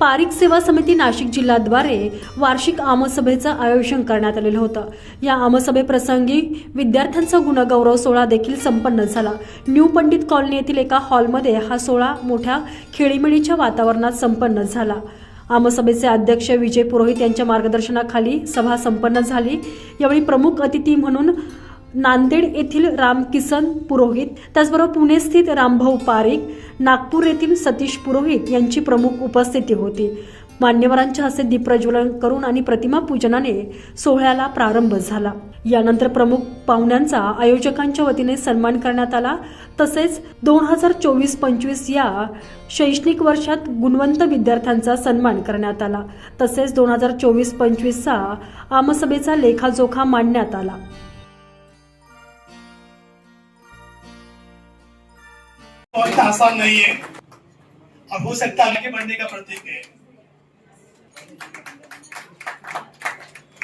पारिक सेवा समिती नाशिक जिल्ह्याद्वारे वार्षिक आमसभेचं आयोजन करण्यात आलेलं होतं. या आमसभेप्रसंगी विद्यार्थ्यांचा गुणगौरव सोहळा देखील संपन्न झाला. न्यू पंडित कॉलनी येथील एका हॉलमध्ये हा सोहळा मोठ्या खेळीमेळीच्या वातावरणात संपन्न झाला. आमसभेचे अध्यक्ष विजय पुरोहित यांच्या मार्गदर्शनाखाली सभा संपन्न झाली. यावेळी प्रमुख अतिथी म्हणून नांदेड येथील रामकिसन पुरोहित त्याचबरोबर पुणे स्थित रामभाऊ पारिक नागपूर येथील सतीश पुरोहित यांची प्रमुख उपस्थिती होती. मान्यवरांच्या हस्ते दीपप्रज्वलन करून आणि प्रतिमा पूजनाने सोहळ्याला प्रारंभ झाला. यानंतर प्रमुख पाहुण्यांचा आयोजकांच्या वतीने सन्मान करण्यात आला. तसेच दोन हजार चोवीस पंचवीस या शैक्षणिक वर्षात गुणवंत विद्यार्थ्यांचा सन्मान करण्यात आला. तसेच दोन हजार चोवीस पंचवीसचा आमसभेचा लेखाजोखा मांडण्यात आला. और इतना आसान नहीं है। और हो सकता है आगे बढ़ने का प्रतीक है।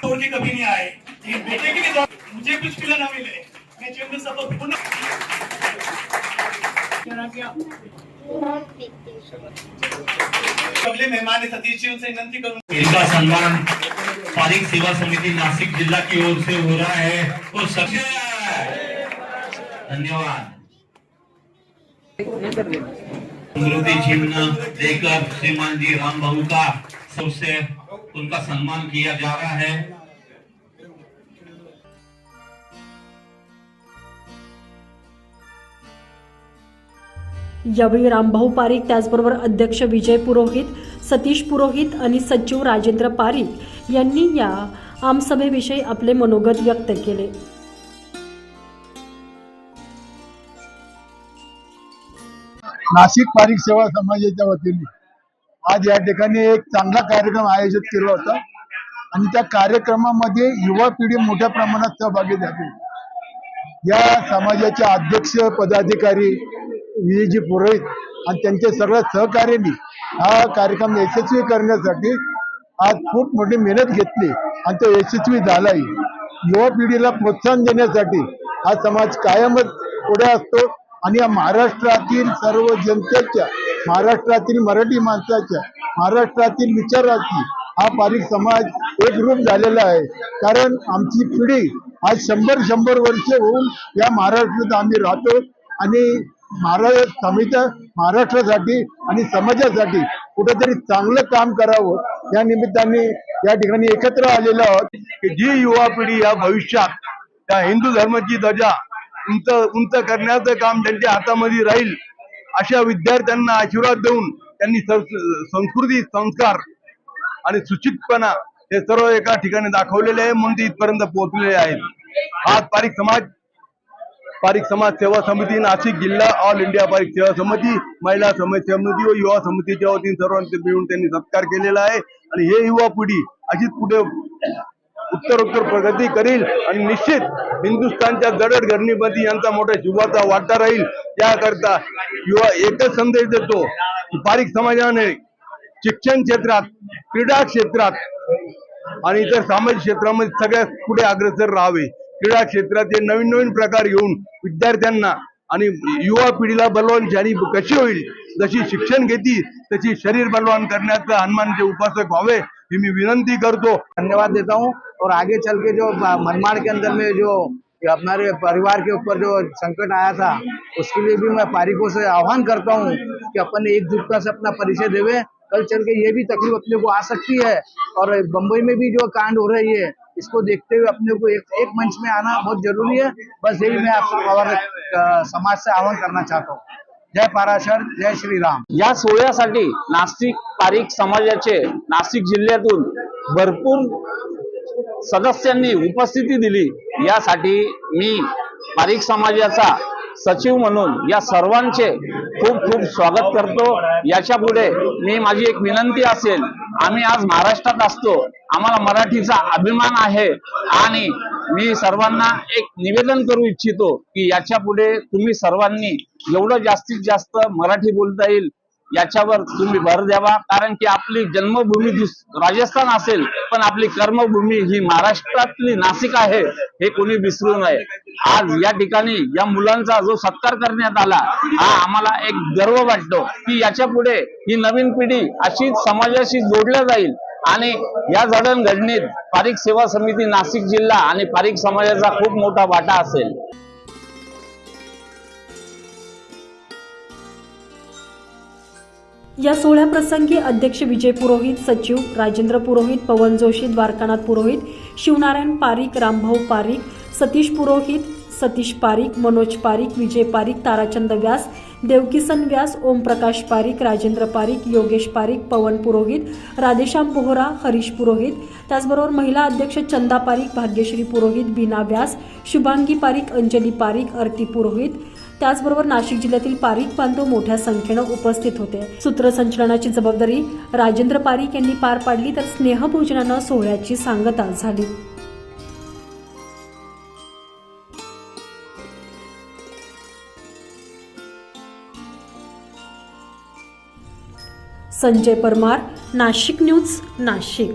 के कभी नहीं आए। लेकिन बेटे के लिए मुझे कुछ मिला ना मिले। मैं जीवन में पुनः अगले मेहमान है सतीश जी उनसे इनका सम्मान पारिक सेवा समिति नासिक जिला की ओर से हो रहा है। और सबसे धन्यवाद। समृद्धि चिन्ह देकर श्रीमान जी राम बाबू का सबसे उनका सम्मान किया जा रहा है। यावेळी रामभाऊ पारीख त्याचबरोबर अध्यक्ष विजय पुरोहित सतीश पुरोहित आणि सचिव राजेंद्र पारीख यांनी या आमसभेविषयी आपले मनोगत व्यक्त केले. नाशिक पारिक सेवा समाजाच्या वतीने आज या ठिकाणी एक चांगला कार्यक्रम आयोजित केला होता. आणि त्या कार्यक्रमामध्ये युवा पिढी मोठ्या प्रमाणात सहभागी झाली. या समाजाचे अध्यक्ष पदाधिकारी विजयजी पुरोहित आणि त्यांच्या सगळ्या सहकार्याने हा कार्यक्रम यशस्वी करण्यासाठी आज खूप मोठी मेहनत घेतली आणि तो यशस्वी झालाही युवा पिढीला प्रोत्साहन देण्यासाठी हा समाज कायमच पुढे असतो. आणि या महाराष्ट्रातील सर्व जनतेच्या महाराष्ट्रातील मराठी माणसाच्या महाराष्ट्रातील विचाराची हा पारिक समाज एकरूप झालेला आहे. कारण आमची पिढी आज शंभर शंभर वर्ष होऊन या महाराष्ट्रात आम्ही राहतो आणि महाराष्ट्र समित्या महाराष्ट्रासाठी आणि समाजासाठी कुठेतरी चांगलं काम करावं या निमित्ताने या ठिकाणी एकत्र आलेलो आहोत. की जी युवा पिढी या भविष्यात त्या हिंदू धर्माची ध्वजा उंच उंच करण्याचं काम त्यांच्या हातामध्ये राहील अशा विद्यार्थ्यांना आशीर्वाद देऊन त्यांनी संस्कृती संस्कार आणि सुचितपणा हे सर्व एका ठिकाणी दाखवलेले आहे म्हणून ते इथपर्यंत पोहोचलेले आहेत. आज पारिक समाज पारिक समाज सेवा समिती नाशिक जिल्हा ऑल इंडिया पारिक सेवा समिती महिला समाज समिती व युवा समितीच्या वतीने सर्वांचे मिळून त्यांनी सत्कार केलेला आहे. आणि हे युवा पिढी अशीच पुढे उत्तरोत्तर प्रगती करील आणि निश्चित हिंदुस्थानच्या जडड यांचा मोठा जीवाचा वाटा राहील. त्याकरता युवा एकच संदेश देतो की समाजाने शिक्षण क्षेत्रात क्रीडा क्षेत्रात आणि इतर सामाजिक क्षेत्रामध्ये सगळ्यात पुढे अग्रेसर राहावे. क्रीडा क्षेत्रात हे नवीन नवीन प्रकार घेऊन विद्यार्थ्यांना आणि युवा पिढीला बलवान ज्यानी कशी होईल? जशी शिक्षण घेती तशी शरीर बलवान करण्याचा हनुमानचे उपासक व्हावे ही मी विनंती करतो. धन्यवाद देता हूँ और आगे चल के जो मनमाड़ के अंदर में जो हमारे परिवार के ऊपर जो संकट आया था, उसके लिए भी मैं पारिकों से आह्वान करता हूँ कि अपन एकजुटता से अपना परिचय देवे। कल चल के ये भी तकलीफ़ अपने को आ सकती है और बम्बई में भी जो कांड हो रही है, इसको देखते हुए अपने को एक एक मंच में आना बहुत ज़रूरी है। बस यही मैं आप और समाज से आह्वान करना चाहता हूँ। जय पाराशर, जय श्री राम या सोहळ्यासाठी नाशिक पारिक समाजाचे नाशिक जिल्ह्यातून भरपूर सदस्यांनी उपस्थिती दिली यासाठी मी पारिक समाजाचा सचिव म्हणून या सर्वांचे खूप खूप स्वागत करतो. याच्यापुढे मी माझी एक विनंती असेल आम्ही आज महाराष्ट्रात असतो. आम्हाला मराठीचा अभिमान आहे आणि मी सर्वांना एक निवेदन करू इच्छितो की याच्यापुढे तुम्ही सर्वांनी जेवढं जास्तीत जास्त मराठी बोलता येईल याच्यावर तुम्ही भर द्यावा. कारण की आपली जन्मभूमी राजस्थान असेल पण आपली कर्मभूमी ही महाराष्ट्रातली नाशिक आहे हे कोणी विसरू नये. आज या ठिकाणी या मुलांचा जो सत्कार करण्यात आला हा आम्हाला एक गर्व वाटतो की याच्यापुढे ही नवीन पिढी अशीच समाजाशी जोडल्या जाईल. आणि या जडणघडणीत पारिक सेवा समिती नाशिक जिल्हा आणि पारिक समाजाचा खूप मोठा वाटा असेल. या सोहळ्याप्रसंगी अध्यक्ष विजय पुरोहित सचिव राजेंद्र पुरोहित पवन जोशी द्वारकानाथ पुरोहित शिवनारायण पारिक रामभाऊ पारिक सतीश पुरोहित सतीश पारिक मनोज पारिक विजय पारिक ताराचंद व्यास देवकिसन व्यास ओमप्रकाश पारिक राजेंद्र पारिक योगेश पारिक पवन पुरोहित राधेश्याम बोहरा हरीश पुरोहित त्याचबरोबर महिला अध्यक्ष चंदा पारिक भाग्यश्री पुरोहित बीना व्यास शुभांगी पारिक अंजली पारिक आरती पुरोहित त्याचबरोबर नाशिक जिल्ह्यातील पारिक बांधव मोठ्या संख्येनं उपस्थित होते. सूत्रसंचलनाची जबाबदारी राजेंद्र पारिक यांनी पार पाडली तर स्नेहभोजनानं सोहळ्याची सांगता झाली. संजय परमार नाशिक न्यूज नाशिक.